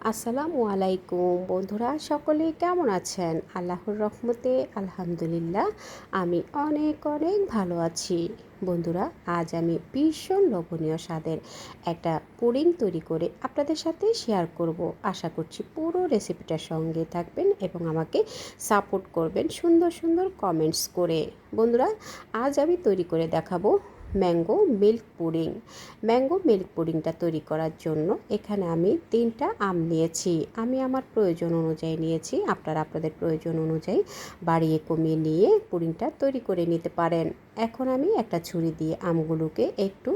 আসসালামু আলাইকুম। বন্ধুরা, সকলে কেমন আছেন? আল্লাহর রহমতে, আলহামদুলিল্লাহ, আমি অনেক অনেক ভালো আছি। বন্ধুরা, আজ আমি ভীষণ লোভনীয় স্বাদের একটা পুডিং তৈরি করে আপনাদের সাথে শেয়ার করব। আশা করছি পুরো রেসিপিটার সঙ্গে থাকবেন এবং আমাকে সাপোর্ট করবেন সুন্দর সুন্দর কমেন্টস করে। বন্ধুরা, আজ আমি তৈরি করে দেখাবো mango milk pudding. Mango milk পুডিংটা তৈরি করার জন্য এখানে আমি তিনটা আম নিয়েছি। আমি আমার প্রয়োজন অনুযায়ী নিয়েছি। আপনারা আপনাদের প্রয়োজন অনুযায়ী বাড়িয়ে কমিয়ে নিয়ে পুডিংটা তৈরি করে নিতে পারেন। এখন আমি একটা ছুরি দিয়ে আমগুলোকে একটু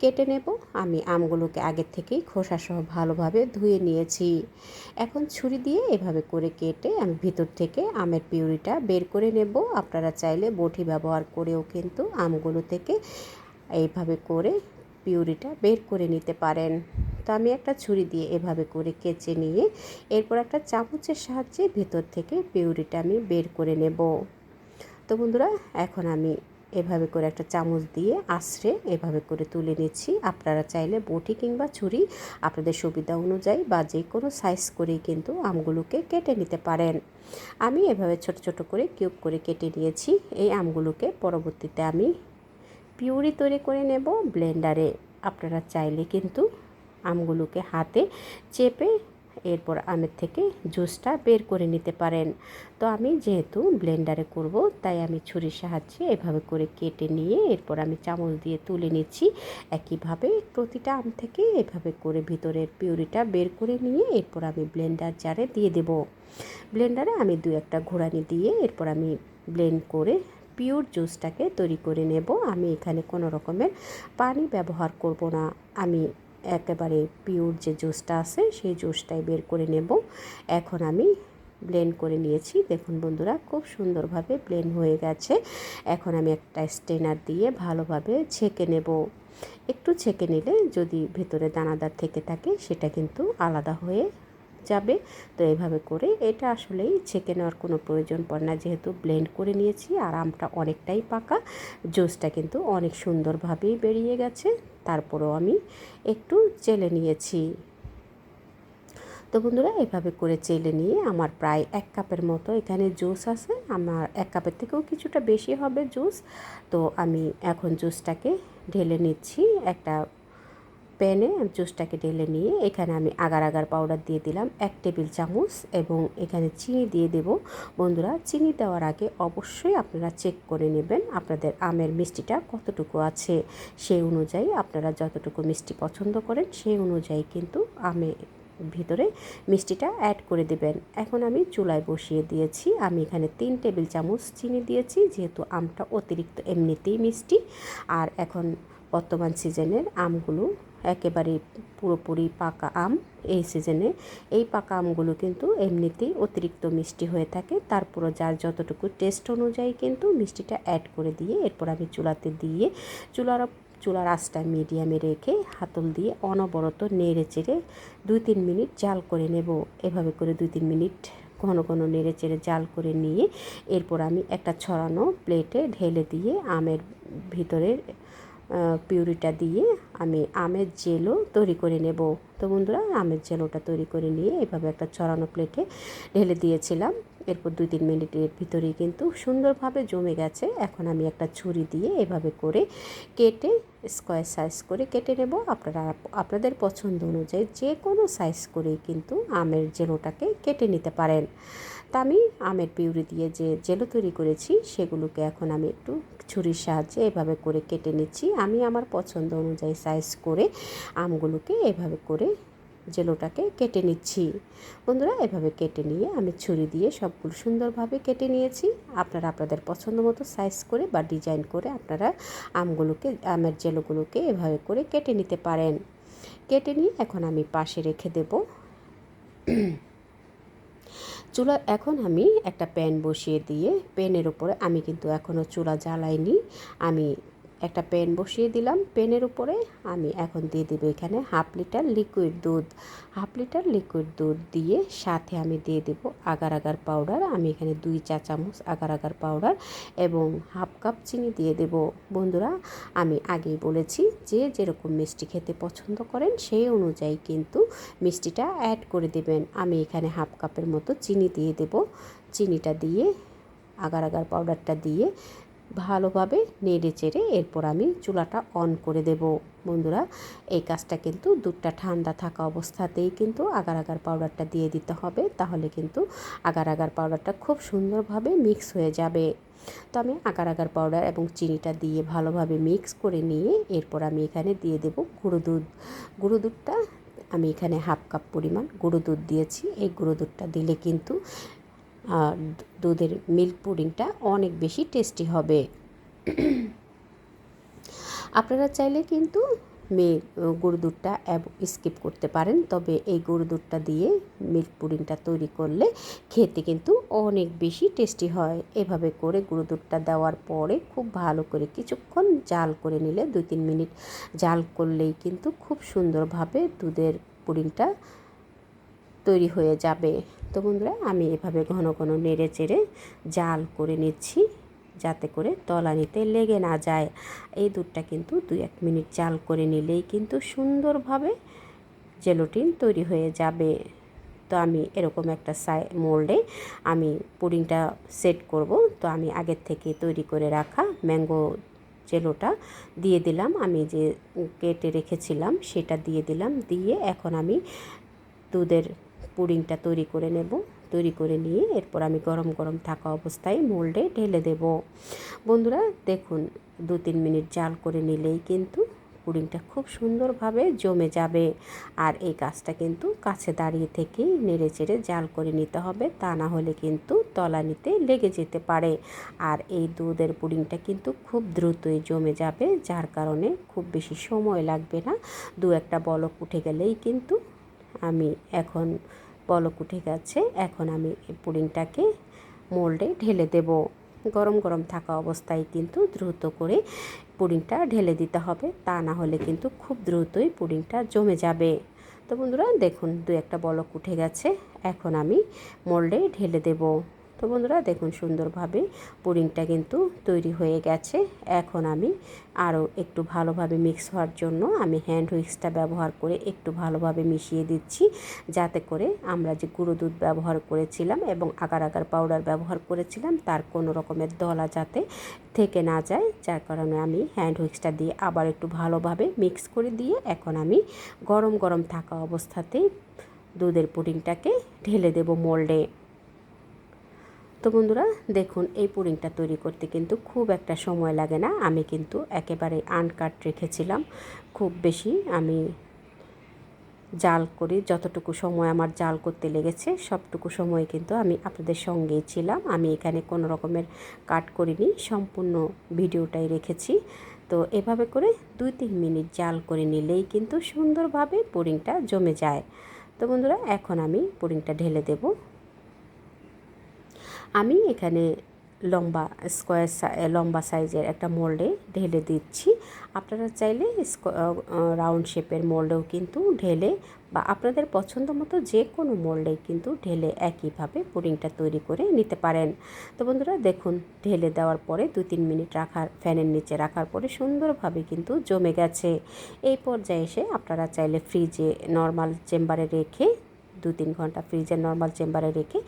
কেটে নেব। আমি আমগুলোকে আগের থেকেই খোসাসহ ভালোভাবে ধুয়ে নিয়েছি। এখন ছুরি দিয়ে এভাবে করে কেটে আমি ভিতর থেকে আমের পিউরিটা বের করে নেব। আপনারা চাইলে বটি ব্যবহার করেও কিন্তু আমগুলো থেকে এইভাবে করে পিউরিটা বের করে নিতে পারেন। তো আমি একটা ছুরি দিয়ে এভাবে করে কেচে নিয়ে এরপর একটা চামচের সাহায্যে ভেতর থেকে পিউরিটা আমি বের করে নেব। তো বন্ধুরা, এখন আমি এভাবে করে একটা চামচ দিয়ে আশ্রে এভাবে করে তুলে নিচ্ছি। আপনারা চাইলে বটি কিংবা ছুরি আপনাদের সুবিধা অনুযায়ী বা যে কোনো সাইজ করেই কিন্তু আমগুলোকে কেটে নিতে পারেন। আমি এভাবে ছোট ছোট করে কিউব করে কেটে নিয়েছি। এই আমগুলোকে পরবর্তীতে আমি পিউরি তৈরি করে নেব ব্লেন্ডারে। আপনারা চাইলে কিন্তু আমগুলোকে হাতে চেপে এরপর আমের থেকে জুসটা বের করে নিতে পারেন। তো আমি যেহেতু ব্লেন্ডারে করব, তাই আমি ছুরির সাহায্যে এভাবে করে কেটে নিয়ে এরপর আমি চামচ দিয়ে তুলে নিচ্ছি। একইভাবে প্রতিটা আম থেকে এভাবে করে ভিতরের পিউরিটা বের করে নিয়ে এরপর আমি ব্লেন্ডার জারে দিয়ে দেব। ব্লেন্ডারে আমি দু একটা ঘোরানি দিয়ে এরপর আমি ব্লেন্ড করে পিওর জুসটাকে তৈরি করে নেব। আমি এখানে কোনো রকমের পানি ব্যবহার করব না। আমি একেবারে পিওর যে জুসটা আছে, সেই জুসটাই বের করে নেব। এখন আমি ব্লেন্ড করে নিয়েছি। দেখুন বন্ধুরা, খুব সুন্দরভাবে ব্লেন্ড হয়ে গেছে। এখন আমি একটা স্টেনার দিয়ে ভালোভাবে ছেঁকে নেব। একটু ছেঁকে নিলে যদি ভেতরে দানাদার থেকে থাকে, সেটা কিন্তু আলাদা হয়ে যাবে। তো এভাবে করে এটা আসলেই ছেঁকে নেওয়ার কোনো প্রয়োজন পড়ে না। যেহেতু ব্লেন্ড করে নিয়েছি আর আমটা অনেকটাই পাকা জুসটা কিন্তু অনেক সুন্দরভাবেই বেরিয়ে গেছে। তারপরেও আমি একটু চেলে নিয়েছি। তো বন্ধুরা, এভাবে করে চেলে নিয়ে আমার প্রায় এক কাপের মতো এখানে জুস আছে। আমার এক কাপের থেকেও কিছুটা বেশি হবে জুস তো আমি এখন জুসটাকে ঢেলে নিচ্ছি। একটা প্যানে জুসটাকে ঢেলে নিয়ে এখানে আমি আগার আগার পাউডার দিয়ে দিলাম এক টেবিল চামচ এবং এখানে চিনি দিয়ে দেব। বন্ধুরা, চিনি দেওয়ার আগে অবশ্যই আপনারা চেক করে নেবেন আপনাদের আমের মিষ্টিটা কতটুকু আছে। সেই অনুযায়ী আপনারা যতটুকু মিষ্টি পছন্দ করেন সেই অনুযায়ী কিন্তু আমে ভিতরে মিষ্টিটা অ্যাড করে দেবেন। এখন আমি চুলায় বসিয়ে দিয়েছি। আমি এখানে তিন টেবিল চামচ চিনি দিয়েছি, যেহেতু আমটা অতিরিক্ত এমনিতেই মিষ্টি। আর এখন বর্তমান সিজনের আমগুলো একেবারে পুরোপুরি পাকা আম এই সিজনে এই পাকা আমগুলো কিন্তু এমনিতেই অতিরিক্ত মিষ্টি হয়ে থাকে। তারপরও যার যতটুকু টেস্ট অনুযায়ী কিন্তু মিষ্টিটা অ্যাড করে দিয়ে এরপর আমি চুলাতে দিয়ে চুলার চুলার আঁচটা মিডিয়ামে রেখে হাতল দিয়ে অনবরত নেড়ে চেড়ে দুই তিন মিনিট জাল করে নেব। এভাবে করে দুই তিন মিনিট ঘন ঘন নেড়ে চেড়ে জাল করে নিয়ে এরপর আমি একটা ছড়ানো প্লেটে ঢেলে দিয়ে আমের ভিতরে পিউরিটা দিয়ে আমি আমের জেলও তৈরি করে নেব। তো বন্ধুরা, আমের জেলোটা তৈরি করে নিয়ে এভাবে একটা ছড়ানো প্লেটে ঢেলে দিয়েছিলাম। এরপর দুই তিন মিনিটের ভিতরেই কিন্তু সুন্দরভাবে জমে গেছে। এখন আমি একটা ছুরি দিয়ে এভাবে করে কেটে স্কোয়ার সাইজ করে কেটে নেব। আপনারা, আপনাদের পছন্দ অনুযায়ী যে কোনো সাইজ করেই কিন্তু আমের জেলোটাকে কেটে নিতে পারেন। তা আমি আমের পিউরি দিয়ে যে জেলো তৈরি করেছি, সেগুলোকে এখন আমি একটু ছুরির সাহায্যে এভাবে করে কেটে নিচ্ছি। আমি আমার পছন্দ অনুযায়ী সাইজ করে আমগুলোকে এভাবে করে জেলোটাকে কেটে নিচ্ছি। বন্ধুরা, এভাবে কেটে নিয়ে আমি ছুরি দিয়ে সবগুলো সুন্দরভাবে কেটে নিয়েছি। আপনারা আপনাদের পছন্দ মতো সাইজ করে বা ডিজাইন করে আপনারা আমগুলোকে, আমের জেলোগুলোকে এভাবে করে কেটে নিতে পারেন। কেটে নিয়ে এখন আমি পাশে রেখে দেব। চুলা, এখন আমি একটা প্যান বসিয়ে দিয়ে, প্যানের উপরে আমি কিন্তু এখনও চুলা জ্বালাইনি। আমি একটা প্যান বসিয়ে দিলাম। প্যানের উপরে আমি এখন দিয়ে দেবো এখানে হাফ লিটার লিকুইড দুধ। হাফ লিটার লিকুইড দুধ দিয়ে সাথে আমি দিয়ে দেব আগার আগার পাউডার আমি এখানে দুই চা চামচ আগার আগার পাউডার এবং হাফ কাপ চিনি দিয়ে দেব। বন্ধুরা, আমি আগেই বলেছি যে যেরকম মিষ্টি খেতে পছন্দ করেন, সেই অনুযায়ী কিন্তু মিষ্টিটা অ্যাড করে দেবেন। আমি এখানে হাফ কাপের মতো চিনি দিয়ে দেব। চিনিটা দিয়ে, আগার আগার পাউডারটা দিয়ে ভালোভাবে নেড়ে চেড়ে এরপর আমি চুলাটা অন করে দেব। বন্ধুরা, এই কাজটা কিন্তু দুধটা ঠান্ডা থাকা অবস্থাতেই কিন্তু আগার আগার পাউডারটা দিয়ে দিতে হবে, তাহলে কিন্তু আগার আগার পাউডারটা খুব সুন্দরভাবে মিক্স হয়ে যাবে। তো আমি আগার আগার পাউডার এবং চিনিটা দিয়ে ভালোভাবে মিক্স করে নিয়ে এরপর আমি এখানে দিয়ে দেব গুঁড়ো দুধ। গুঁড়ো দুধটা আমি এখানে হাফ কাপ পরিমাণ গুঁড়ো দুধ দিয়েছি। এই গুঁড়ো দুধটা দিলে কিন্তু দুধের মিল্ক পুডিংটা অনেক বেশি টেস্টি হবে। আপনারা চাইলে কিন্তু মেয়ে গরু দুধটা স্কিপ করতে পারেন। তবে এই গরু দুধটা দিয়ে মিল্ক পুডিংটা তৈরি করলে খেতে কিন্তু অনেক বেশি টেস্টি হয়। এভাবে করে গরু দুধটা দেওয়ার পরে খুব ভালো করে কিছুক্ষণ জাল করে নিলে দুই তিন মিনিট জাল করলেই কিন্তু খুব সুন্দরভাবে দুধের পুডিংটা তৈরি হয়ে যাবে। তো বন্ধুরা, আমি এভাবে ঘন ঘন নেড়ে চেড়ে জাল করে নিচ্ছি যাতে করে তলানিতে লেগে না যায়। এই দুধটা কিন্তু দুই এক মিনিট জাল করে নিলেই কিন্তু সুন্দরভাবে জেলোটিন তৈরি হয়ে যাবে। তো আমি এরকম একটা সাই মোল্ডে আমি পুডিংটা সেট করব। তো আমি আগের থেকে তৈরি করে রাখা ম্যাঙ্গো জেলোটা দিয়ে দিলাম। আমি যে কেটে রেখেছিলাম সেটা দিয়ে দিলাম। দিয়ে এখন আমি দুধের পুডিংটা তৈরি করে নেব। তৈরি করে নিয়ে এরপর আমি গরম গরম থাকা অবস্থায় মোল্ডে ঢেলে দেব। বন্ধুরা, দেখুন, দু তিন মিনিট জাল করে নিলেই কিন্তু পুডিংটা খুব সুন্দরভাবে জমে যাবে। আর এই কাজটা কিন্তু কাছে দাঁড়িয়ে থেকেই নেড়ে চেড়ে জাল করে নিতে হবে, তা না হলে কিন্তু তলানিতে লেগে যেতে পারে। আর এই দুধের পুডিংটা কিন্তু খুব দ্রুতই জমে যাবে, যার কারণে খুব বেশি সময় লাগবে না। দু একটা বলক উঠে গেলেই কিন্তু আমি এখন বলক উঠে গেছে। এখন আমি পুডিংটাকে মোল্ডে ঢেলে দেব। গরম গরম থাকা অবস্থায় কিন্তু দ্রুত করে পুডিংটা ঢেলে দিতে হবে। তা না হলে কিন্তু খুব দ্রুতই পুডিংটা জমে যাবে। তো বন্ধুরা, দেখুন, দু একটা বলক উঠে গেছে। এখন আমি মোল্ডে ঢেলে দেবো। তো বন্ধুরা দেখুন সুন্দরভাবে পুডিংটা কিন্তু তৈরি হয়ে গেছে। এখন আমি আরও একটু ভালোভাবে মিক্স হওয়ার জন্য আমি হ্যান্ড হুইক্সটা ব্যবহার করে একটু ভালোভাবে মিশিয়ে দিচ্ছি, যাতে করে আমরা যে গুঁড়ো দুধ ব্যবহার করেছিলাম এবং আগার আগার পাউডার ব্যবহার করেছিলাম, তার কোনো রকমের দলা যাতে থেকে না যায়। যার কারণে আমি হ্যান্ড হুইক্সটা দিয়ে আবার একটু ভালোভাবে মিক্স করে দিয়ে এখন আমি গরম গরম থাকা অবস্থাতেই দুধের পুডিংটাকে ঢেলে দেব মোল্ডে। তো বন্ধুরা, দেখুন, এই পুডিংটা তৈরি করতে কিন্তু খুব একটা সময় লাগে না। আমি কিন্তু একেবারে আনকাট রেখেছিলাম। খুব বেশি আমি জাল করি যতটুকু সময় আমার জাল করতে লেগেছে, সবটুকু সময় কিন্তু আমি আপনাদের সঙ্গেই ছিলাম। আমি এখানে কোনো রকমের কাট করিনি, সম্পূর্ণ ভিডিওটাই রেখেছি। তো এভাবে করে দুই তিন মিনিট জাল করে নিলেই কিন্তু সুন্দরভাবে পুডিংটা জমে যায়। তো বন্ধুরা, এখন আমি পুডিংটা ঢেলে দেবো। আমি এখানে লম্বা স্কোয়ার লম্বা সাইজের একটা মোল্ডে ঢেলে দিচ্ছি। আপনারা চাইলে রাউন্ড শেপের মোল্ডেও কিন্তু ঢেলে বা আপনাদের পছন্দ মতো যে কোনো মোল্ডে কিন্তু ঢেলে একইভাবে পুডিংটা তৈরি করে নিতে পারেন। তো বন্ধুরা, দেখুন, ঢেলে দেওয়ার পরে দু তিন মিনিট রাখার, ফ্যানের নিচে রাখার পরে সুন্দরভাবে কিন্তু জমে গেছে। এই পর্যায়ে এসে আপনারা চাইলে ফ্রিজে নর্মাল চেম্বারে রেখে দু তিন ঘণ্টা ফ্রিজের নর্মাল চেম্বারে রেখে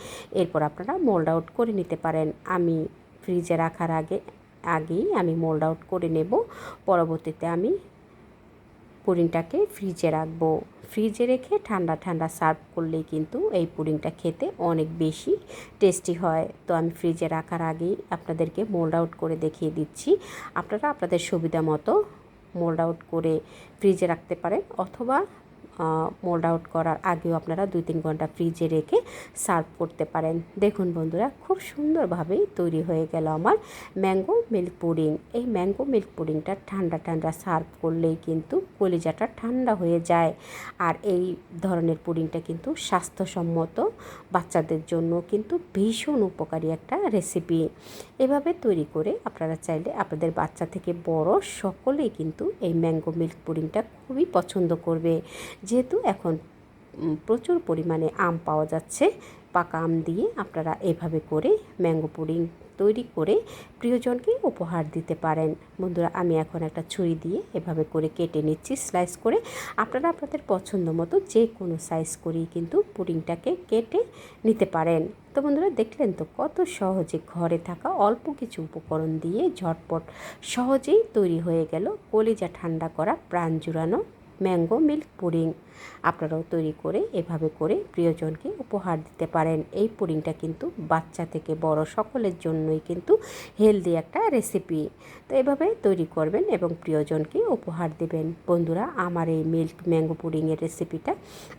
এরপর আপনারা মোল্ড আউট করে নিতে পারেন। আমি ফ্রিজে রাখার আগে, আগেই আমি মোল্ড আউট করে নেব। পরবর্তীতে আমি পুডিংটাকে ফ্রিজে রাখব। ফ্রিজে রেখে ঠান্ডা ঠান্ডা সার্ভ করলেই কিন্তু এই পুডিংটা খেতে অনেক বেশি টেস্টি হয়। তো আমি ফ্রিজে রাখার আগেই আপনাদেরকে মোল্ড আউট করে দেখিয়ে দিচ্ছি। আপনারা আপনাদের সুবিধা মতো মোল্ড আউট করে ফ্রিজে রাখতে পারেন অথবা মোল্ড আউট করার আগেও আপনারা দুই তিন ঘণ্টা ফ্রিজে রেখে সার্ভ করতে পারেন। দেখুন বন্ধুরা, খুব সুন্দরভাবেই তৈরি হয়ে গেল আমার ম্যাঙ্গো মিল্ক পুডিং এই ম্যাঙ্গো মিল্ক পুডিংটা ঠান্ডা ঠান্ডা সার্ভ করলেই কিন্তু কলিজাটা ঠান্ডা হয়ে যায়। আর এই ধরনের পুডিংটা কিন্তু স্বাস্থ্যসম্মত বাচ্চাদের জন্য কিন্তু ভীষণ উপকারী একটা রেসিপি এভাবে তৈরি করে আপনারা চাইলে আপনাদের বাচ্চা থেকে বড় সকলেই কিন্তু এই ম্যাঙ্গো মিল্ক পুডিংটা খুবই পছন্দ করবে। যেহেতু এখন প্রচুর পরিমাণে আম পাওয়া যাচ্ছে, পাকা আম দিয়ে আপনারা এভাবে করে ম্যাঙ্গো পুডিং তৈরি করে প্রিয়জনকে উপহার দিতে পারেন। বন্ধুরা, আমি এখন একটা ছুরি দিয়ে এভাবে করে কেটে নিচ্ছি, স্লাইস করে। আপনারা আপনাদের পছন্দ মতো যে কোনো সাইজ করেই কিন্তু পুডিংটাকে কেটে নিতে পারেন। তো বন্ধুরা, দেখলেন তো কত সহজে ঘরে থাকা অল্প কিছু উপকরণ দিয়ে ঝটপট সহজেই তৈরি হয়ে গেল কলিজা ঠান্ডা করা প্রাণ জুড়ানো ম্যাঙ্গো মিল্ক পুডিং। আপনারাও তৈরি করে এভাবে করে প্রিয়জনকে উপহার দিতে পারেন। এই পুডিংটা কিন্তু বাচ্চা থেকে বড় সকলের জন্যই কিন্তু হেলদি একটা রেসিপি তো এভাবে তৈরি করবেন এবং প্রিয়জনকে উপহার দেবেন। বন্ধুরা, আমার এই মিল্ক ম্যাঙ্গো পুডিংয়ের রেসিপিটা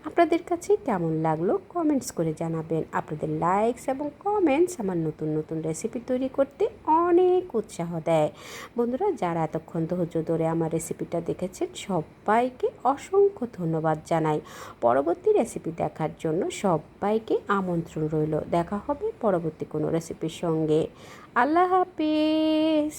আপনাদের কাছে কেমন লাগল কমেন্টস করে জানাবেন। আপনাদের লাইকস এবং কমেন্টস আমার নতুন নতুন রেসিপি তৈরি করতে অনেক উৎসাহ দেয়। বন্ধুরা, যারা এতক্ষণ ধৈর্য ধরে আমার রেসিপিটা দেখেছেন, সবাইকে অসংখ্য ধন্যবাদ জানাই। পরবর্তী রেসিপি দেখার জন্য সবাইকে আমন্ত্রণ রইল। দেখা হবে পরবর্তী কোনো রেসিপির সঙ্গে। আল্লাহ হাফিজ!